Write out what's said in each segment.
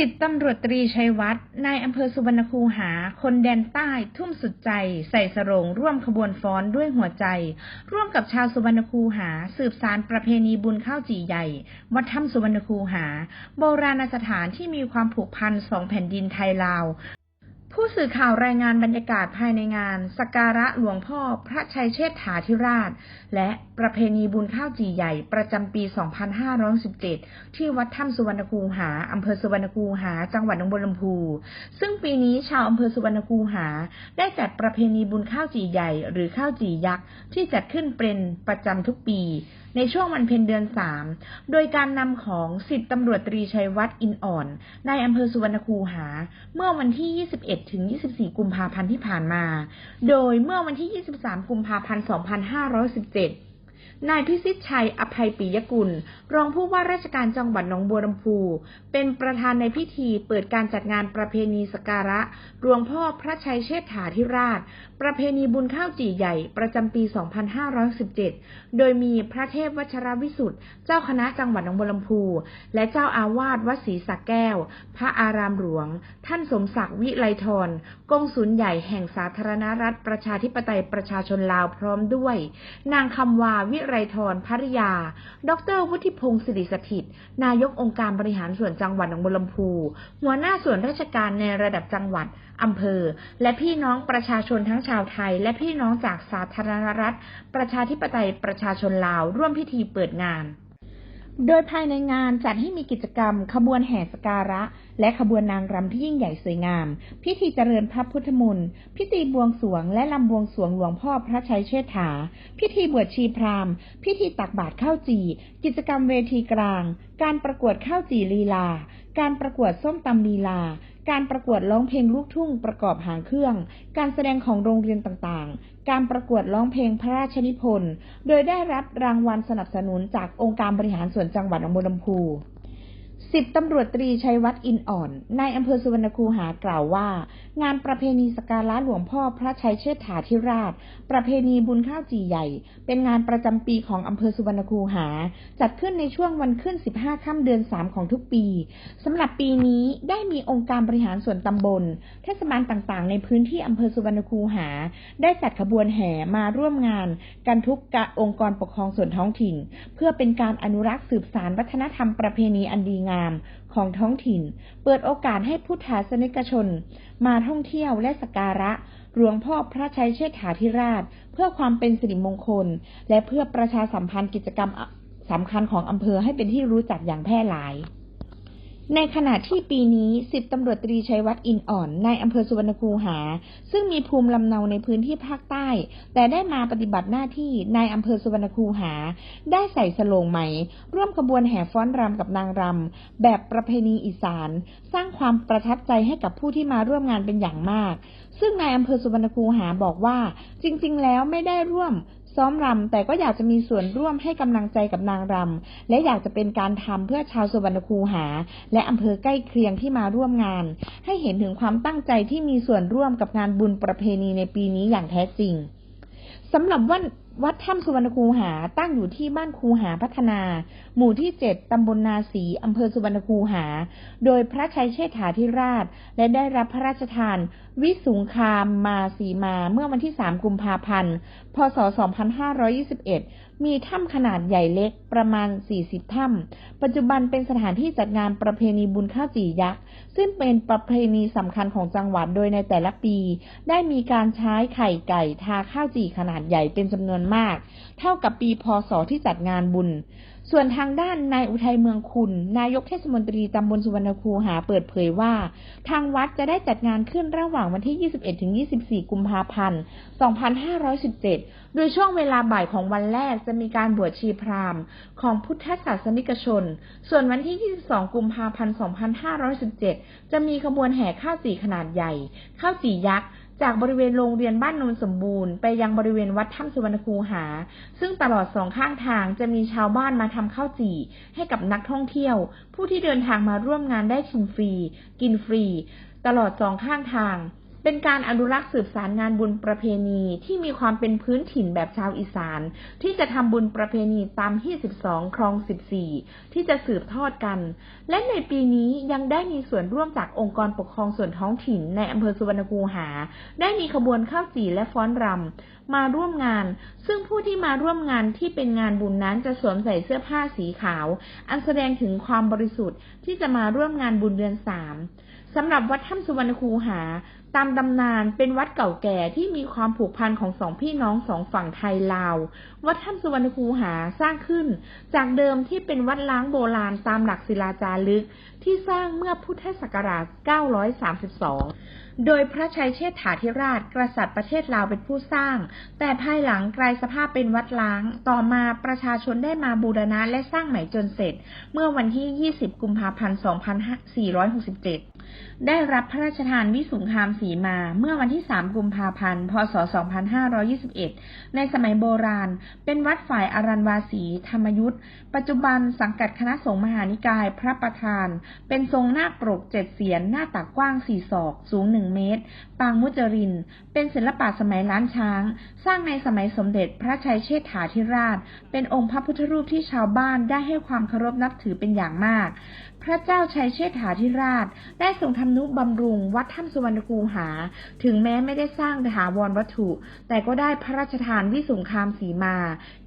สิบตำรวจตรีชัยวัฒน์นายอำเภอสุวรรณคูหา คนแดนใต้ ทุ่มสุดใจ ใส่สรงร่วมขบวนฟ้อนด้วยหัวใจ ร่วมกับชาวสุวรรณคูหา สืบสารประเพณีบุญข้าวจี่ใหญ่ วัดถ้ำสุวรรณคูหา โบราณสถานที่มีความผูกพันสองแผ่นดินไทยลาว ผู้สื่อข่าวรายงานบรรยากาศภายในงานสักการะหลวงพ่อพระชัยเชษฐาธิราช และประเพณีบุญข้าวจี่ใหญ่ประจำปี 2517 ที่วัดถ้ำสุวรรณคูหาอำเภอสุวรรณคูหา จังหวัดหนองบัวลำพู ซึ่งปีนี้ชาวอำเภอสุวรรณคูหา ได้จัดประเพณีบุญข้าวจี่ใหญ่ หรือข้าวจี่ยักษ์ที่จัดขึ้นเป็นประจำทุกปี ในช่วงวันเพ็ญเดือนสามโดยการนำของสิบตำรวจตรีชัยวัฒน์อินอ่อนนายอำเภอสุวรรณคูหา เมื่อวันที่ 21ถึง 24 กุมภาพันธ์ที่ผ่านมา โดยเมื่อวันที่ 23 กุมภาพันธ์ 2517 นายพิสิทธิ์ชัยอภัยปิยกุล รองผู้ว่าราชการจังหวัดหนองบัวลำพู เป็นประธานในพิธีเปิดการจัดงานประเพณีสการะหลวงพ่อพระชัยเชษฐาธิราช ประเพณีบุญข้าวจี่ใหญ่ประจำปี 2517 โดยมีพระเทพวัชรวิสุทธิ์เจ้าคณะจังหวัดหนองบัวลำพู และเจ้าอาวาสวัดศรีสักแก้ว พระอารามหลวง ท่านสมศักดิ์วิไลทรกงสุลใหญ่แห่งสาธารณรัฐประชาธิปไตยประชาชนลาวพร้อมด้วย นางคำวาวิไรทรภริยา ดร วุฒิพงศ์สิริสถิต นายกองค์การบริหารส่วนจังหวัดหนองบัวลำพู หัวหน้าส่วนราชการในระดับจังหวัด อำเภอ และพี่น้องประชาชนทั้งชาวไทย และพี่น้องจากสาธารณรัฐ ประชาธิปไตยประชาชนลาว ร่วมพิธีเปิดงาน โดยภายในงานจัดให้มีกิจกรรม ขบวนแห่สการะ และขบวนนางรำที่ยิ่งใหญ่สวยงาม พิธีเจริญพระพุทธมนต์ พิธีบวงสวงและลำบวงสวงหลวงพ่อพระชัยเชษฐา พิธีบวชชีพราหมณ์ พิธีตักบาตรข้าวจี่กิจกรรมเวทีกลาง การประกวดข้าวจี่ลีลา การประกวดส้มตำลีลา การประกวดร้องเพลงลูกทุ่งประกอบหางเครื่อง การแสดงของโรงเรียนต่างๆ การประกวดร้องเพลงพระราชนิพนธ์ โดยได้รับรางวัลสนับสนุนจากองค์การบริหารส่วนจังหวัดหนองบัวลำพู สิบตำรวจตรีชัยวัฒน์อินอ่อนนายอำเภอสุวรรณคูหากล่าวว่า งานประเพณีสการะหลวงพ่อพระชัยเชษฐาธิราช ประเพณีบุญข้าวจีใหญ่ เป็นงานประจำปีของอำเภอสุวรรณคูหา จัดขึ้นในช่วงวันขึ้น 15 ค่ำเดือน 3 ของทุกปีสำหรับปีนี้ได้มีองค์การบริหารส่วนตำบล เทศบาลต่างๆ ในพื้นที่อำเภอสุวรรณคูหา ได้จัดขบวนแห่มาร่วมงานกันทุกกะองค์กรปกครองส่วนท้องถิ่น เพื่อเป็นการอนุรักษ์สืบสานวัฒนธรรมประเพณีอันดีงามของท้องถิ่น เปิดโอกาสให้พุทธาสนิกชน มาท่องเที่ยวและสักการะหลวงพ่อพระชัยเชษฐาธิราช เพื่อความเป็นสิริมงคล และเพื่อประชาสัมพันธ์กิจกรรมสำคัญของอำเภอให้เป็นที่รู้จักอย่างแพร่หลาย ในขณะที่ปีนี้สิบตำรวจตรีชัยวัฒน์อินอ่อนในอำเภอสุวรรณคูหา ซึ่งมีภูมิลำเนาในพื้นที่ภาคใต้ แต่ได้มาปฏิบัติหน้าที่ในอำเภอสุวรรณคูหา ได้ใส่สโลงไหม ร่วมขบวนแห่ฟ้อนรำกับนางรำแบบประเพณีอีสาน สร้างความประทับใจให้กับผู้ที่มาร่วมงานเป็นอย่างมาก ซึ่งนายอำเภอสุวรรณคูหาบอกว่า จริง ๆ แล้วไม่ได้ร่วม ซ้อมรำแต่ก็อยากจะมีส่วนร่วมให้กำลังใจกับนางรำและอยากจะเป็นการทำเพื่อชาวสุวรรณคูหา และอำเภอใกล้เคียงที่มาร่วมงาน ให้เห็นถึงความตั้งใจที่มีส่วนร่วมกับงานบุญประเพณีในปีนี้อย่างแท้จริงสำหรับวัน วัดถ้ำสุวรรณคูหาตั้งอยู่ที่บ้านคูหาพัฒนา หมู่ที่เจ็ดตำบลนาสีอำเภอสุวรรณคูหา โดยพระชัยเชษฐาธิราช และได้รับพระราชทาน วิสุงคามมาสีมาเมื่อวันที่ 3 กุมภาพันธ์ พศ 2521 มีถ้ำขนาดใหญ่เล็กประมาณ 40 ถ้ำ ปัจจุบันเป็นสถานที่จัดงานประเพณีบุญข้าวจี่ยักษ์ ซึ่งเป็นประเพณีสำคัญของจังหวัดโดยในแต่ละปี ได้มีการใช้ไข่ไก่ทาข้าวจี่ขนาดใหญ่เป็นจำนวนมาก เท่ากับปีพศที่จัดงานบุญ ส่วนทางด้านนายอุทัยเมืองคุณ นายกเทศมนตรีตำบลสุวรรณคูหาเปิดเผยว่า ทางวัดจะได้จัดงานขึ้นระหว่างวันที่ 21-24 กุมภาพันธ์ 2517 โดยช่วงเวลาบ่ายของวันแรกจะมีการบวชชีพราหมณ์ของพุทธศาสนิกชน ส่วนวันที่ 22 กุมภาพันธ์ 2517 จะมีขบวนแห่ข้าวจี่ขนาดใหญ่ ข้าวจี่ยักษ์ จากบริเวณโรงเรียนบ้านโนนสมบูรณ์ไปยังบริเวณวัดถ้ำสุวรรณคูหา ซึ่งตลอดสองข้างทางจะมีชาวบ้านมาทำข้าวจี่ให้กับนักท่องเที่ยว ผู้ที่เดินทางมาร่วมงานได้ชิมฟรี กินฟรี ตลอดสองข้างทาง เป็นการอนุรักษ์สืบสารงานบุญประเพณีที่มีความเป็นพื้นถิ่นแบบชาวอีสาน ที่จะทำบุญประเพณีตามที่12 ครอง 14 ที่จะสืบทอดกัน และในปีนี้ยังได้มีส่วนร่วมจากองค์กรปกครองส่วนท้องถิ่นในอำเภอสุวรรณคูหา ได้มีขบวนข้าวจี่และฟ้อนรำมาร่วมงาน ซึ่งผู้ที่มาร่วมงานที่เป็นงานบุญนั้นจะสวมใส่เสื้อผ้าสีขาว อันแสดงถึงความบริสุทธิ์ที่จะมาร่วมงานบุญเดือนสามสำหรับวัดถ้ำสุวรรณคูหา ตามตำนานเป็นวัดเก่าแก่ที่มีความผูกพันของสองพี่น้องสองฝั่งไทยลาว วัดถ้ำสุวรรณคูหาสร้างขึ้น จากเดิมที่เป็นวัดล้างโบราณตามหลักศิลาจารึกที่สร้างเมื่อพุทธศักราช 932 โดยพระชัยเชษฐาธิราช กษัตริย์ประเทศลาวเป็นผู้สร้าง แต่ภายหลังกลายสภาพเป็นวัดล้าง ต่อมาประชาชนได้มาบูรณะและสร้างใหม่จนเสร็จ เมื่อวันที่ 20 กุมภาพันธ์ 2467ได้รับพระราชทานวิสุงคามสีมาเมื่อวันที่ 3 กุมภาพันธ์ พศ 2521 ในสมัยโบราณ เป็นวัดฝ่ายอารันวาสี ธรรมยุทธปัจจุบันสังกัดคณะสงฆ์มหานิกายพระประธาน เป็นทรงหน้าปรกเจ็ดเสียนหน้าตักกว้างสี่ศอก สูงหนึ่งเมตร ปางมุจริน เป็นศิลปะสมัยล้านช้าง สร้างในสมัยสมเด็จพระชัยเชษฐาธิราช เป็นองค์พระพุทธรูปที่ชาวบ้านได้ให้ความเคารพนับถือเป็นอย่างมาก พระเจ้าชัยเชษฐาธิราช ได้ทรงทำนุบำรุงวัดถ้ำสุวรรณคูหา ถึงแม้ไม่ได้สร้างถาวรวัตถุ แต่ก็ได้พระราชทานวิสุงคามสีมา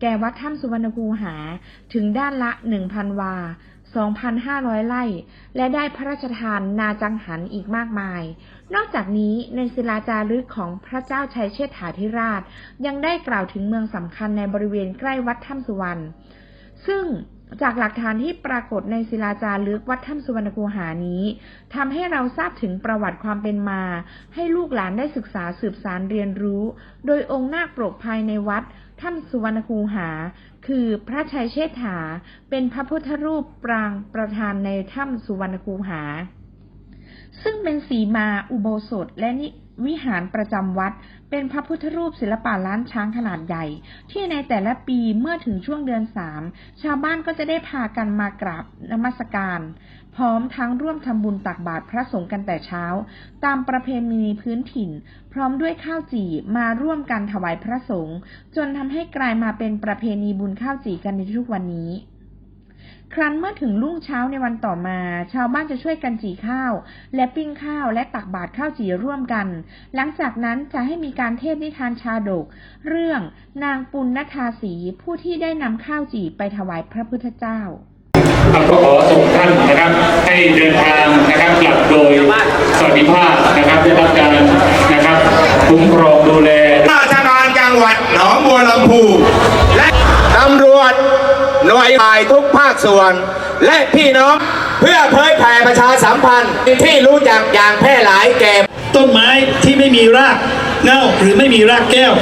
แก่วัดถ้ำสุวรรณคูหา ถึงด้านละ 1,000 วา 2,500 ไร่ และได้พระราชทานนาจังหันอีกมากมาย นอกจากนี้ในศิลาจารึกของพระเจ้าชัยเชษฐาธิราช ยังได้กล่าวถึงเมืองสำคัญในบริเวณใกล้วัดถ้ำสุวรรณ ซึ่งจากหลักฐานที่ปรากฏในศิลาจารึกวัดถ้ำสุวรรณคูหานี้ทำให้เราทราบถึงประวัติความเป็นมา ให้ลูกหลานได้ศึกษาสืบสารเรียนรู้ โดยองค์นาคปรกภายในวัด ถ้ำสุวรรณคูหา คือพระชัยเชษฐา เป็นพระพุทธรูปปรางประธานในถ้ำสุวรรณคูหา ซึ่งเป็นสีมาอุโบสถและนิวิหารประจำวัด เป็นพระพุทธรูปศิลปะล้านช้างขนาดใหญ่ ที่ในแต่ละปีเมื่อถึงช่วงเดือนสามชาวบ้านก็จะได้พากันมากราบนมัสการ พร้อมทั้งร่วมทำบุญตักบาตรพระสงฆ์กันแต่เช้า ตามประเพณีพื้นถิ่น พร้อมด้วยข้าวจี่มาร่วมกันถวายพระสงฆ์จนทำให้กลายมาเป็นประเพณีบุญข้าวจี่กันในทุกวันนี้ ครั้นเมื่อถึงรุ่งเช้าในวันต่อมา ชาวบ้านจะช่วยกันจี่ข้าว และปิ้งข้าวและตักบาตรข้าวจี่ร่วมกัน หลังจากนั้นจะให้มีการเทศนิทานชาดก เรื่องนางปุณณทาสีผู้ที่ได้นำข้าวจี่ไปถวายพระพุทธเจ้าครับก็ขอส่งท่านนะครับให้เดินทางนะครับกลับโดยสวัสดิภาพนะครับได้รับการนะครับคุ้มครองดูแลราชการจังหวัดหนองบัวลำพูและตำรวจ หน่วยฝ่ายทุกภาคส่วน และพี่น้องเพื่อเผยแผ่ประชาสัมพันธ์ที่รู้จักอย่างแพร่หลายแก่ต้นไม้ที่ไม่มีรากเง่าหรือไม่มีรากแก้ว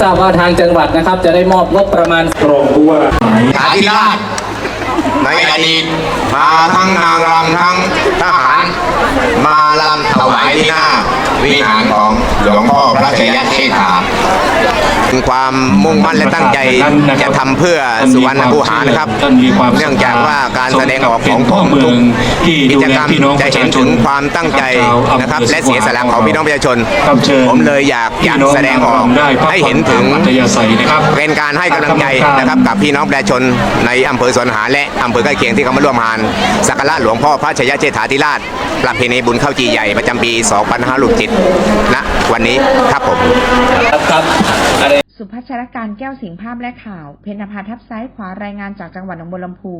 ทราบว่าทางจังหวัดนะครับ จะได้มอบงบประมาณรองผู้ว่าฐาธิราช ในอดีตมาทั้งนางรำทั้งทหาร มาลำถวายที่หน้า วิหารของหลวงพ่อพระชยเชษฐาความมุ่งมั่นและตั้งใจจะทำเพื่อสุวรรณคูหานะครับ เนื่องจากว่าการแสดงออกของผมทุกกิจกรรมจะเห็นถึงความตั้งใจนะครับ และเสียสละของพี่น้องประชาชน ผมเลยอยากอยากแสดงออกให้เห็นถึงอัธยาศัยนะครับเป็นการให้กำลังใจนะครับ กับพี่น้องประชาชนในอำเภอสวนหาและอำเภอใกล้เคียงที่เขามาร่วมงานสักการะหลวงพ่อพระชยเจษฐาธิราชประเพณีบุญข้าวจีใหญ่ประจำปี 2567ณวันนี้ครับผมครับสุพัชรการแก้วสิงห์ภาพและข่าว เพนภาทับซ้ายขวารายงานจากจังหวัดหนองบัวลำพู